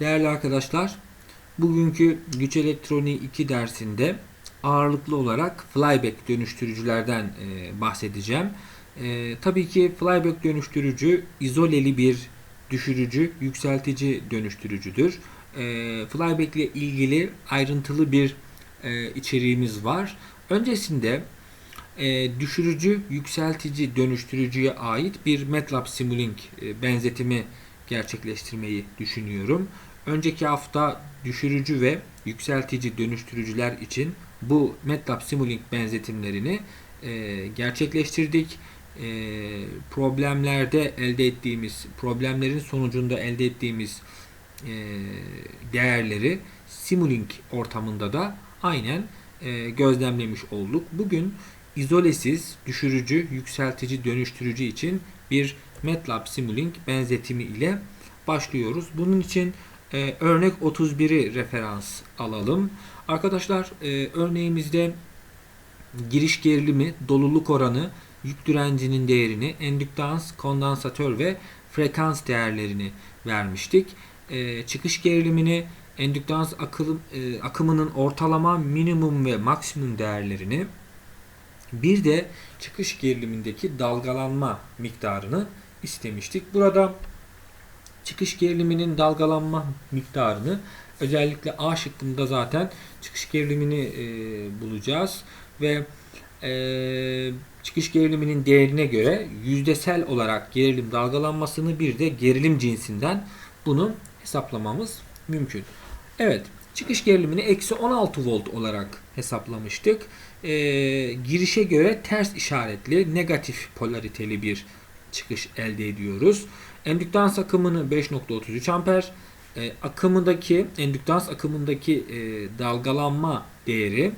Değerli arkadaşlar, bugünkü güç elektroniği 2 dersinde ağırlıklı olarak flyback dönüştürücülerden e, bahsedeceğim. E, tabii ki flyback dönüştürücü izoleli bir düşürücü, yükseltici dönüştürücüdür. E, flyback ile ilgili ayrıntılı bir e, içeriğimiz var. Öncesinde e, düşürücü, yükseltici, dönüştürücüye ait bir MATLAB Simulink e, benzetimi gerçekleştirmeyi düşünüyorum. Önceki hafta düşürücü ve yükseltici dönüştürücüler için bu MATLAB Simulink benzetimlerini e, gerçekleştirdik. E, problemlerde elde ettiğimiz, problemlerin sonucunda elde ettiğimiz e, değerleri Simulink ortamında da aynen e, gözlemlemiş olduk. Bugün izolesiz, düşürücü, yükseltici, dönüştürücü için bir MATLAB Simulink benzetimi ile başlıyoruz. Bunun için e, örnek 31'i referans alalım. Arkadaşlar e, örneğimizde giriş gerilimi, doluluk oranı, yük direncinin değerini, endüktans, kondansatör ve frekans değerlerini vermiştik. E, çıkış gerilimini, endüktans akım, e, akımının ortalama minimum ve maksimum değerlerini, bir de çıkış gerilimindeki dalgalanma miktarını istemiştik. Burada çıkış geriliminin dalgalanma miktarını özellikle A şıkkında zaten çıkış gerilimini e, bulacağız ve e, çıkış geriliminin değerine göre yüzdesel olarak gerilim dalgalanmasını bir de gerilim cinsinden bunu hesaplamamız mümkün. Evet çıkış gerilimini eksi 16 volt olarak hesaplamıştık. E, girişe göre ters işaretli negatif polariteli bir çıkış elde ediyoruz. Endüktans akımını 5.33 amper, e, akımındaki endüktans akımındaki e, dalgalanma değeri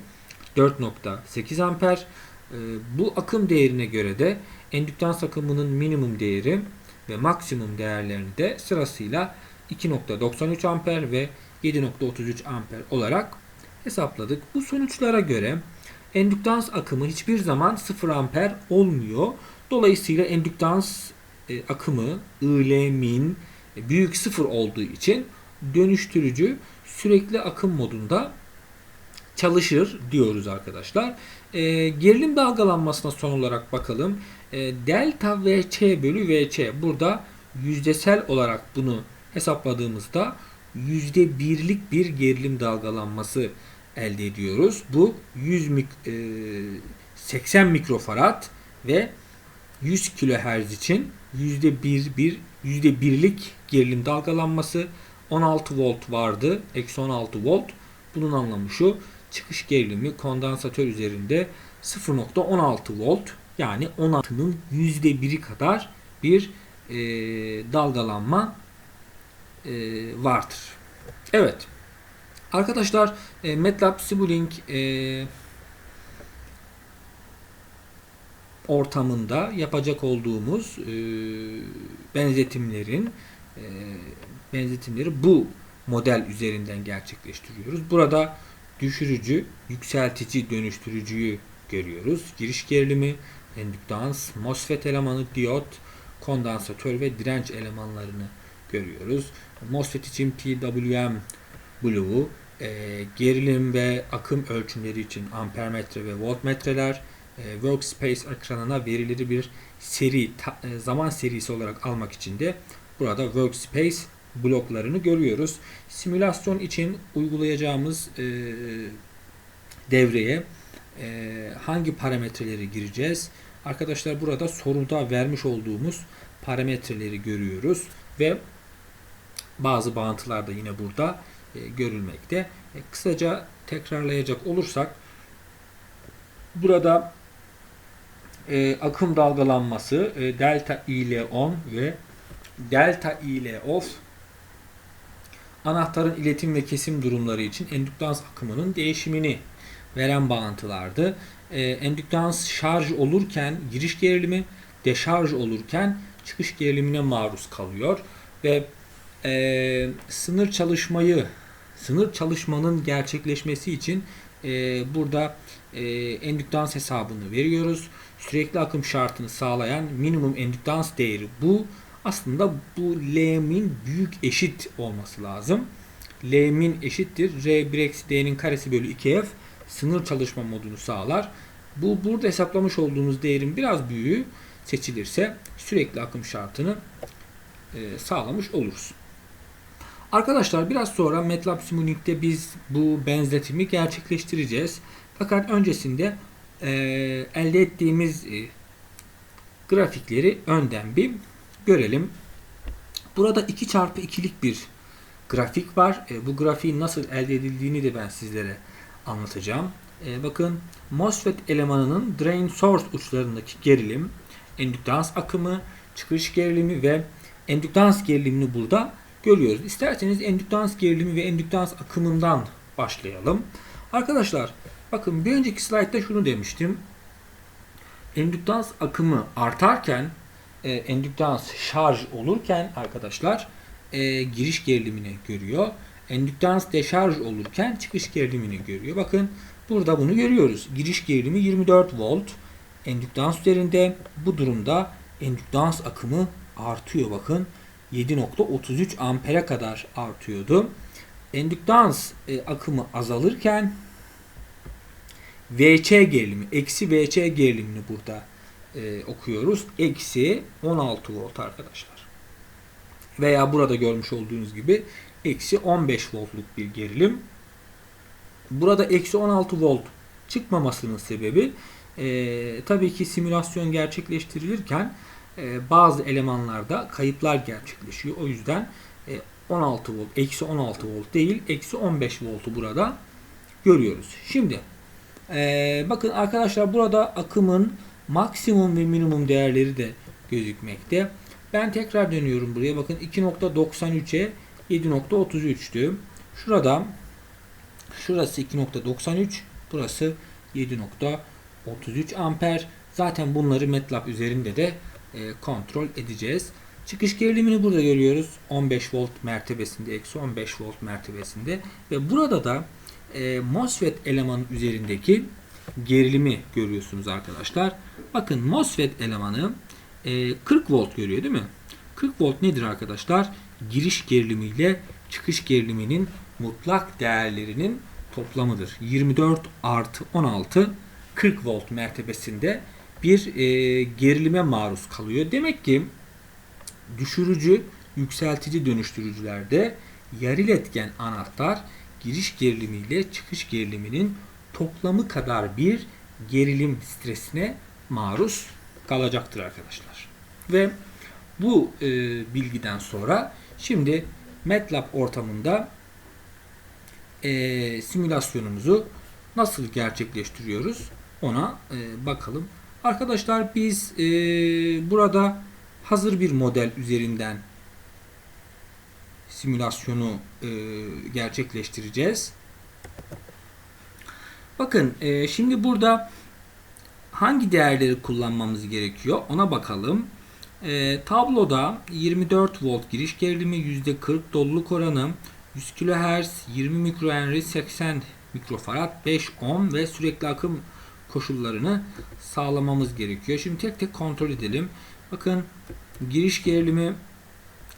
4.8 amper. E, bu akım değerine göre de endüktans akımının minimum değeri ve maksimum değerlerini de sırasıyla 2.93 amper ve 7.33 amper olarak hesapladık. Bu sonuçlara göre endüktans akımı hiçbir zaman 0 amper olmuyor. Dolayısıyla endüktans e, akımı IL min e, büyük sıfır olduğu için dönüştürücü sürekli akım modunda çalışır diyoruz arkadaşlar. E, gerilim dalgalanmasına son olarak bakalım. E, delta VC bölü VC burada yüzdesel olarak bunu hesapladığımızda yüzde birlik bir gerilim dalgalanması elde ediyoruz. Bu 100 mik, e, 80 mikrofarad ve 100 kHz için yüzde bir, bir, yüzde birlik gerilim dalgalanması 16 volt vardı. Eksi 16 volt. Bunun anlamı şu. Çıkış gerilimi kondansatör üzerinde 0.16 volt yani 16'nın yüzde biri kadar bir e, dalgalanma e, vardır. Evet. Arkadaşlar e, MATLAB Simulink e, ortamında yapacak olduğumuz e, benzetimlerin e, benzetimleri bu model üzerinden gerçekleştiriyoruz. Burada düşürücü, yükseltici, dönüştürücüyü görüyoruz. Giriş gerilimi, endüktans, MOSFET elemanı, diyot, kondansatör ve direnç elemanlarını görüyoruz. MOSFET için PWM Blue, e, gerilim ve akım ölçümleri için ampermetre ve voltmetreler, workspace ekranına verileri bir seri e, zaman serisi olarak almak için de burada workspace bloklarını görüyoruz. Simülasyon için uygulayacağımız e, devreye e, hangi parametreleri gireceğiz? Arkadaşlar burada soruda vermiş olduğumuz parametreleri görüyoruz ve bazı bağıntılar da yine burada e, görülmekte. E, kısaca tekrarlayacak olursak burada e, akım dalgalanması e, delta I ile on ve delta I ile off anahtarın iletim ve kesim durumları için endüktans akımının değişimini veren bağıntılardı. E, endüktans şarj olurken giriş gerilimi, deşarj olurken çıkış gerilimine maruz kalıyor ve e, sınır çalışmayı sınır çalışmanın gerçekleşmesi için e, burada e, endüktans hesabını veriyoruz. Sürekli akım şartını sağlayan minimum endüktans değeri bu. Aslında bu L'min büyük eşit olması lazım. L'min eşittir. R 1 eksi D'nin karesi bölü 2F sınır çalışma modunu sağlar. Bu burada hesaplamış olduğunuz değerin biraz büyüğü seçilirse sürekli akım şartını e, sağlamış oluruz. Arkadaşlar biraz sonra MATLAB Simulink biz bu benzetimi gerçekleştireceğiz. Fakat öncesinde e, elde ettiğimiz e, grafikleri önden bir görelim. Burada 2 çarpı 2'lik bir grafik var. E, bu grafiğin nasıl elde edildiğini de ben sizlere anlatacağım. E, bakın MOSFET elemanının drain source uçlarındaki gerilim, endüktans akımı, çıkış gerilimi ve endüktans gerilimini burada görüyoruz. İsterseniz endüktans gerilimi ve endüktans akımından başlayalım. Arkadaşlar bakın bir önceki slaytta şunu demiştim. Endüktans akımı artarken e, endüktans şarj olurken arkadaşlar e, giriş gerilimini görüyor. Endüktans deşarj olurken çıkış gerilimini görüyor. Bakın burada bunu görüyoruz. Giriş gerilimi 24 volt. Endüktans üzerinde bu durumda endüktans akımı artıyor bakın. 7.33 ampere kadar artıyordu. Endüktans e, akımı azalırken VC gerilimi, eksi VC gerilimini burada e, okuyoruz. Eksi 16 volt arkadaşlar. Veya burada görmüş olduğunuz gibi eksi 15 voltluk bir gerilim. Burada eksi 16 volt çıkmamasının sebebi e, tabii ki simülasyon gerçekleştirilirken e, bazı elemanlarda kayıplar gerçekleşiyor. O yüzden e, 16 volt, eksi 16 volt değil, eksi 15 voltu burada görüyoruz. Şimdi e, bakın arkadaşlar burada akımın maksimum ve minimum değerleri de gözükmekte. Ben tekrar dönüyorum buraya. Bakın 2.93'e 7.33'tü. Şurada şurası 2.93, burası 7.33 amper. Zaten bunları MATLAB üzerinde de e, kontrol edeceğiz. Çıkış gerilimini burada görüyoruz. 15 volt mertebesinde, eksi 15 volt mertebesinde. Ve burada da e, MOSFET elemanı üzerindeki gerilimi görüyorsunuz arkadaşlar. Bakın MOSFET elemanı e, 40 volt görüyor değil mi? 40 volt nedir arkadaşlar? Giriş gerilimi ile çıkış geriliminin mutlak değerlerinin toplamıdır. 24 artı 16 40 volt mertebesinde bir e, gerilime maruz kalıyor. Demek ki düşürücü, yükseltici dönüştürücülerde yarı iletken anahtar giriş gerilimi ile çıkış geriliminin toplamı kadar bir gerilim stresine maruz kalacaktır arkadaşlar. Ve bu e, bilgiden sonra şimdi MATLAB ortamında e, simülasyonumuzu nasıl gerçekleştiriyoruz ona e, bakalım. Arkadaşlar biz e, burada hazır bir model üzerinden simülasyonu e, gerçekleştireceğiz. Bakın e, şimdi burada hangi değerleri kullanmamız gerekiyor ona bakalım. E, tabloda 24 volt giriş gerilimi %40 doluluk oranı 100 kHz 20 mikrohenry 80 mikrofarad 5 ohm ve sürekli akım koşullarını sağlamamız gerekiyor. Şimdi tek tek kontrol edelim. Bakın giriş gerilimi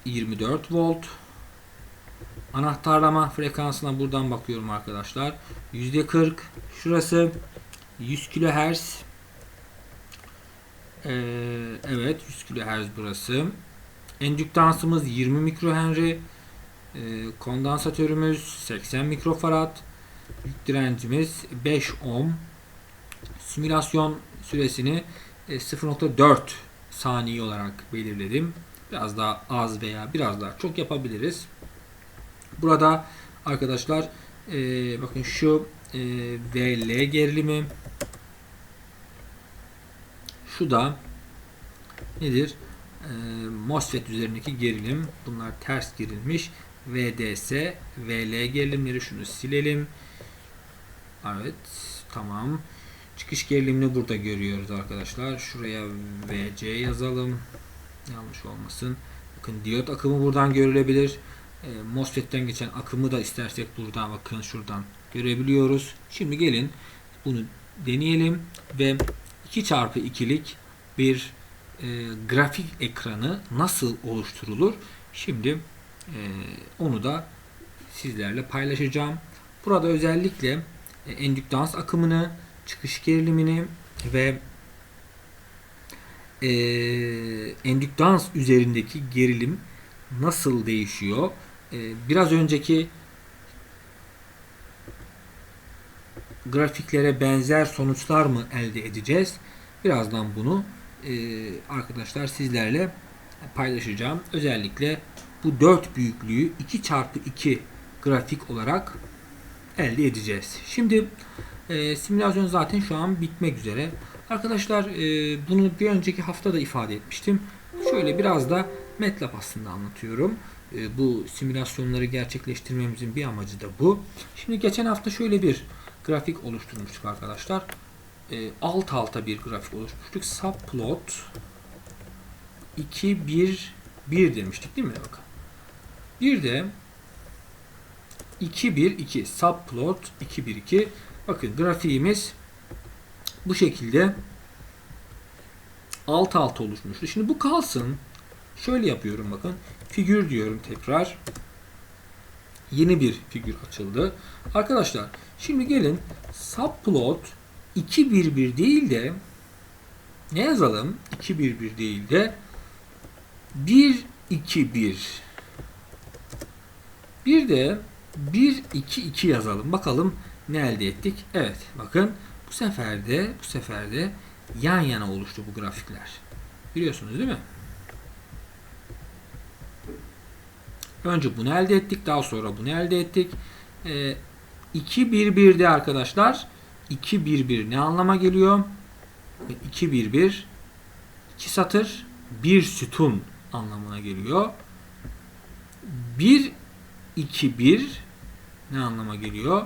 24 volt. Anahtarlama frekansına buradan bakıyorum arkadaşlar. %40. Şurası 100 kHz. Ee, evet 100 kHz burası. Endüktansımız 20 mikrohenry. Ee, kondansatörümüz 80 mikrofarad. Yük direncimiz 5 ohm simülasyon süresini 0.4 e, saniye olarak belirledim. Biraz daha az veya biraz daha çok yapabiliriz. Burada arkadaşlar e, bakın şu e, VL gerilimi şu da nedir? E, MOSFET üzerindeki gerilim. Bunlar ters girilmiş. VDS, VL gerilimleri şunu silelim. Evet, tamam. Çıkış gerilimini burada görüyoruz arkadaşlar. Şuraya VC yazalım. Yanlış olmasın. Bakın diyot akımı buradan görülebilir. E, MOSFET'ten geçen akımı da istersek buradan bakın şuradan görebiliyoruz. Şimdi gelin bunu deneyelim ve 2 çarpı 2'lik bir e, grafik ekranı nasıl oluşturulur? Şimdi e, onu da sizlerle paylaşacağım. Burada özellikle e, endüktans akımını, çıkış gerilimini ve e, endüktans üzerindeki gerilim nasıl değişiyor? E, biraz önceki grafiklere benzer sonuçlar mı elde edeceğiz? Birazdan bunu e, arkadaşlar sizlerle paylaşacağım. Özellikle bu 4 büyüklüğü 2 çarpı 2 grafik olarak elde edeceğiz. Şimdi e, simülasyon zaten şu an bitmek üzere. Arkadaşlar e, bunu bir önceki hafta da ifade etmiştim. Şöyle biraz da MATLAB aslında anlatıyorum. E, bu simülasyonları gerçekleştirmemizin bir amacı da bu. Şimdi geçen hafta şöyle bir grafik oluşturmuştuk arkadaşlar. E, alt alta bir grafik oluşturmuştuk. Subplot 2 1 1 demiştik değil mi? Bakın. Bir de 2 1 2 subplot 2 1 2 bakın grafiğimiz bu şekilde alt alta oluşmuştu. Şimdi bu kalsın. Şöyle yapıyorum bakın. Figür diyorum tekrar. Yeni bir figür açıldı. Arkadaşlar şimdi gelin subplot 2 1 1 değil de ne yazalım? 2 1 1 değil de 1 2 1 bir de 1 2 2 yazalım. Bakalım ne elde ettik? Evet bakın bu sefer de bu sefer de yan yana oluştu bu grafikler. Biliyorsunuz değil mi? Önce bunu elde ettik. Daha sonra bunu elde ettik. Ee, 2 1 1'de arkadaşlar 2 1 1 ne anlama geliyor? 2 1 1 2 satır 1 sütun anlamına geliyor. 1 2 1 ne anlama geliyor?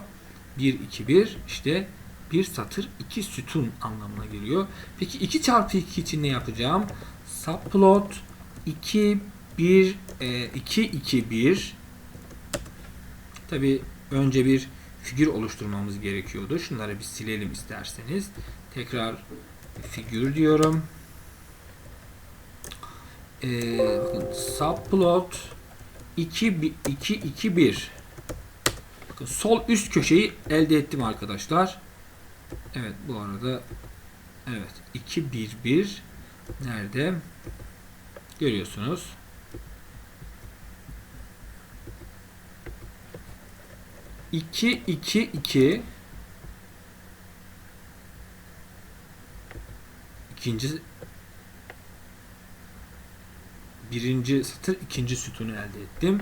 1 2 1 işte bir satır iki sütun anlamına geliyor. Peki 2 çarpı 2 için ne yapacağım? Subplot 2 1 2 2 1 Tabi önce bir figür oluşturmamız gerekiyordu. Şunları bir silelim isterseniz. Tekrar figür diyorum. Ee, bakın subplot 2 2 2 1 Bakın sol üst köşeyi elde ettim arkadaşlar. Evet bu arada evet 2 1 1 nerede? Görüyorsunuz. İki, iki, iki. İkinci birinci satır ikinci sütunu elde ettim.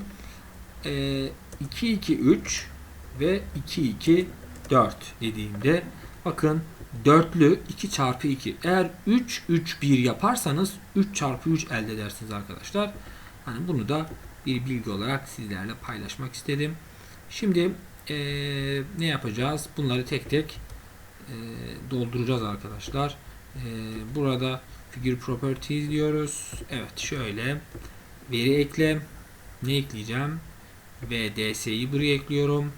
Ee, 2 2 3 ve 2 2 4 dediğimde bakın dörtlü 2 çarpı 2 eğer 3 3 1 yaparsanız 3 çarpı 3 elde edersiniz arkadaşlar. Hani bunu da bir bilgi olarak sizlerle paylaşmak istedim. Şimdi ee, ne yapacağız? Bunları tek tek e, dolduracağız arkadaşlar. E, burada figure properties diyoruz. Evet şöyle veri ekle. Ne ekleyeceğim? VDS'yi buraya ekliyorum.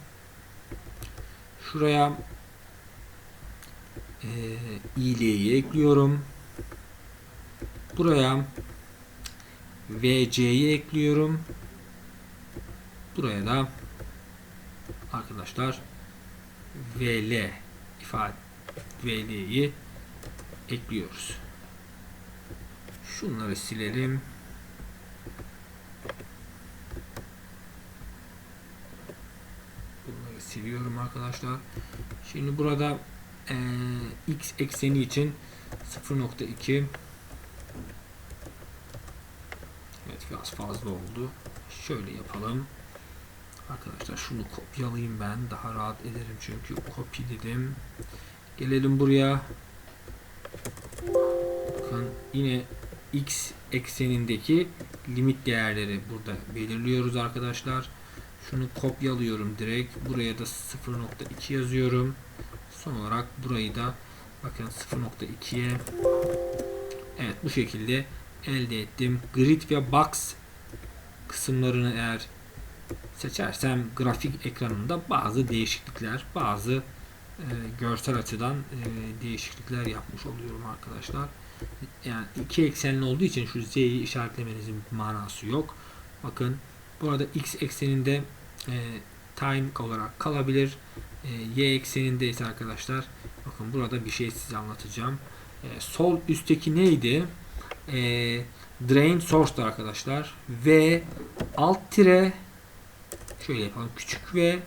Şuraya e, IL'yi ekliyorum. Buraya VC'yi ekliyorum. Buraya da arkadaşlar VL ifade VL'yi ekliyoruz. Şunları silelim. Bunları siliyorum arkadaşlar. Şimdi burada e, x ekseni için 0.2 Evet biraz fazla oldu. Şöyle yapalım. Arkadaşlar şunu kopyalayayım ben. Daha rahat ederim çünkü copy dedim. Gelelim buraya. Bakın yine x eksenindeki limit değerleri burada belirliyoruz arkadaşlar. Şunu kopyalıyorum direkt. Buraya da 0.2 yazıyorum. Son olarak burayı da bakın 0.2'ye Evet bu şekilde elde ettim. Grid ve box kısımlarını eğer seçersem grafik ekranında bazı değişiklikler, bazı e, görsel açıdan e, değişiklikler yapmış oluyorum arkadaşlar. Yani iki eksenli olduğu için şu z'yi işaretlemenizin manası yok. Bakın burada x ekseninde e, time olarak kalabilir. E, y ekseninde ise arkadaşlar bakın burada bir şey size anlatacağım. E, sol üstteki neydi? E, drain source'da arkadaşlar. V alt tire şöyle yapalım. Küçük V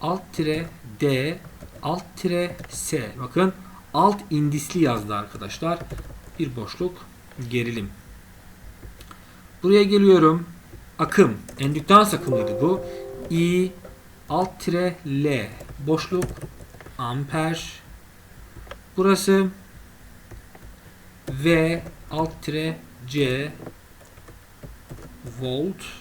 alt tire D alt tire S. Bakın alt indisli yazdı arkadaşlar. Bir boşluk gerilim. Buraya geliyorum. Akım. Endüktans akımıydı bu. I alt tire L boşluk amper. Burası V alt tire C volt.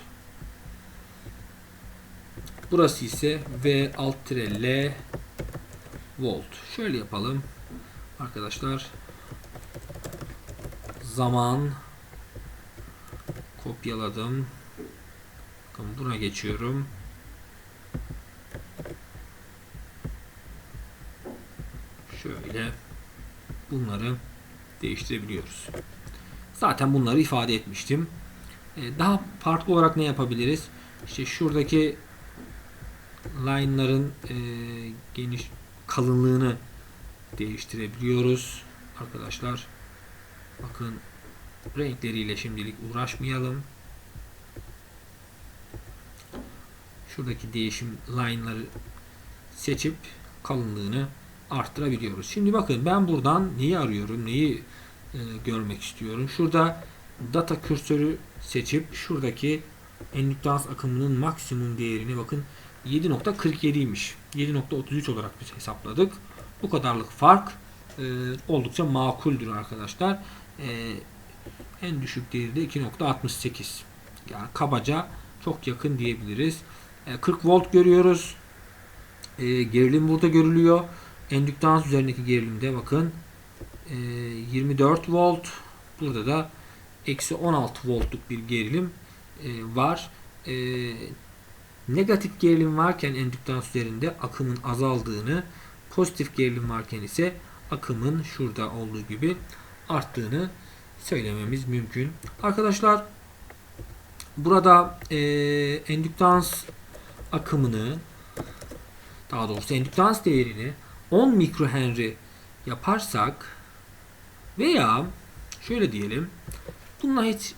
Burası ise V alt tire L volt. Şöyle yapalım. Arkadaşlar zaman kopyaladım. Bakın buna geçiyorum. Şöyle bunları değiştirebiliyoruz. Zaten bunları ifade etmiştim. Ee, Daha farklı olarak ne yapabiliriz? İşte şuradaki line'ların e, geniş kalınlığını değiştirebiliyoruz. Arkadaşlar bakın renkleriyle şimdilik uğraşmayalım. Şuradaki değişim line'ları seçip kalınlığını arttırabiliyoruz. Şimdi bakın ben buradan neyi arıyorum, neyi e, görmek istiyorum. Şurada data kürsörü seçip şuradaki endüktans akımının maksimum değerini bakın 7.47'ymiş. 7.33 olarak biz hesapladık. Bu kadarlık fark e, oldukça makuldür arkadaşlar. E, en düşük değeri de 2.68. Yani kabaca çok yakın diyebiliriz. E, 40 volt görüyoruz. E, gerilim burada görülüyor. Endüktans üzerindeki gerilimde bakın e, 24 volt. Burada da eksi 16 voltluk bir gerilim e, var. E, negatif gerilim varken endüktans üzerinde akımın azaldığını, pozitif gerilim varken ise akımın şurada olduğu gibi arttığını söylememiz mümkün. Arkadaşlar burada e, endüktans akımını daha doğrusu endüktans değerini 10 mikrohenry yaparsak veya şöyle diyelim bununla hiç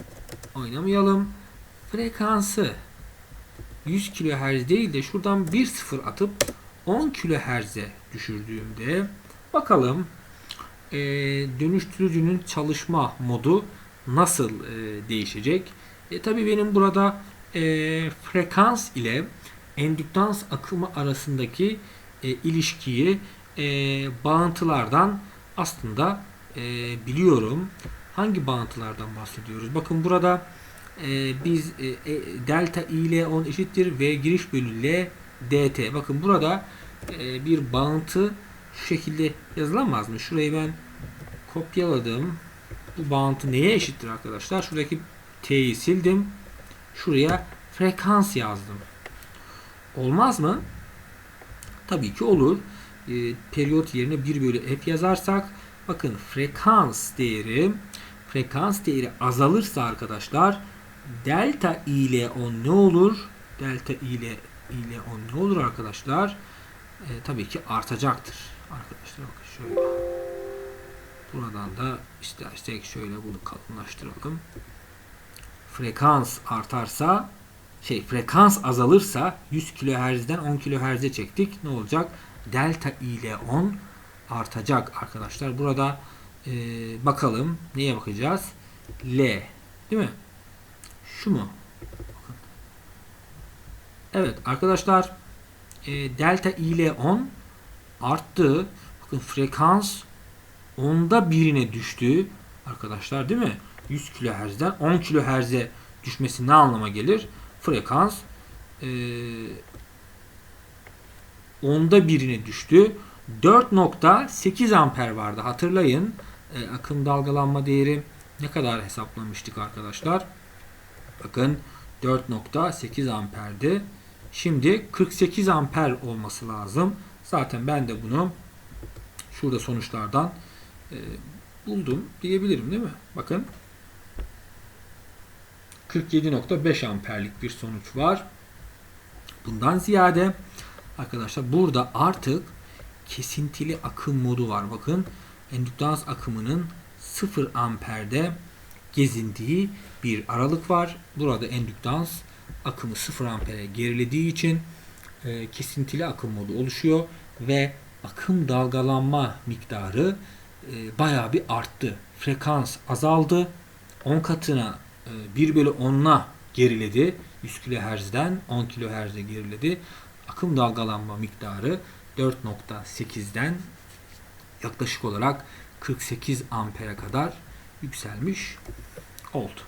oynamayalım frekansı 100 kHz değil de şuradan bir sıfır atıp 10 kHz'e düşürdüğümde bakalım e, dönüştürücünün çalışma modu nasıl e, değişecek? E, Tabi benim burada e, frekans ile endüktans akımı arasındaki e, ilişkiyi e, bağıntılardan aslında e, biliyorum. Hangi bağıntılardan bahsediyoruz? Bakın burada e, biz e, e, delta i ile 10 eşittir v giriş bölü l dt. Bakın burada e, bir bağıntı şu şekilde yazılamaz mı? Şurayı ben kopyaladım. Bu bağıntı neye eşittir arkadaşlar? Şuradaki t'yi sildim. Şuraya frekans yazdım. Olmaz mı? Tabii ki olur. E, periyot yerine 1 bölü f yazarsak bakın frekans değeri frekans değeri azalırsa arkadaşlar delta i ile 10 ne olur? Delta i ile i ile 10 ne olur arkadaşlar? E, tabii ki artacaktır. Arkadaşlar bakın şöyle. Buradan da istersek şöyle bunu kalınlaştıralım. Frekans artarsa şey frekans azalırsa 100 kHz'den 10 kHz'e çektik. Ne olacak? Delta i ile 10 artacak arkadaşlar. Burada e, bakalım neye bakacağız? L değil mi? Şu mu? Evet arkadaşlar e, delta i ile 10 arttı. Bakın frekans onda birine düştü. Arkadaşlar değil mi? 100 kHz'den 10 kHz'e düşmesi ne anlama gelir? Frekans e, onda birine düştü. 4.8 amper vardı. Hatırlayın. E, akım dalgalanma değeri ne kadar hesaplamıştık arkadaşlar? Bakın 4.8 amperdi. Şimdi 48 amper olması lazım. Zaten ben de bunu şurada sonuçlardan e, buldum diyebilirim değil mi? Bakın 47.5 amperlik bir sonuç var. Bundan ziyade arkadaşlar burada artık kesintili akım modu var. Bakın endüktans akımının 0 amperde gezindiği bir aralık var. Burada endüktans akımı 0 ampere gerilediği için e, kesintili akım modu oluşuyor ve akım dalgalanma miktarı e, bayağı bir arttı. Frekans azaldı. 10 katına e, 1 bölü 10'la geriledi. 100 kHz'den 10 kHz'e geriledi. Akım dalgalanma miktarı 4.8'den yaklaşık olarak 48 ampere kadar yükselmiş oldu.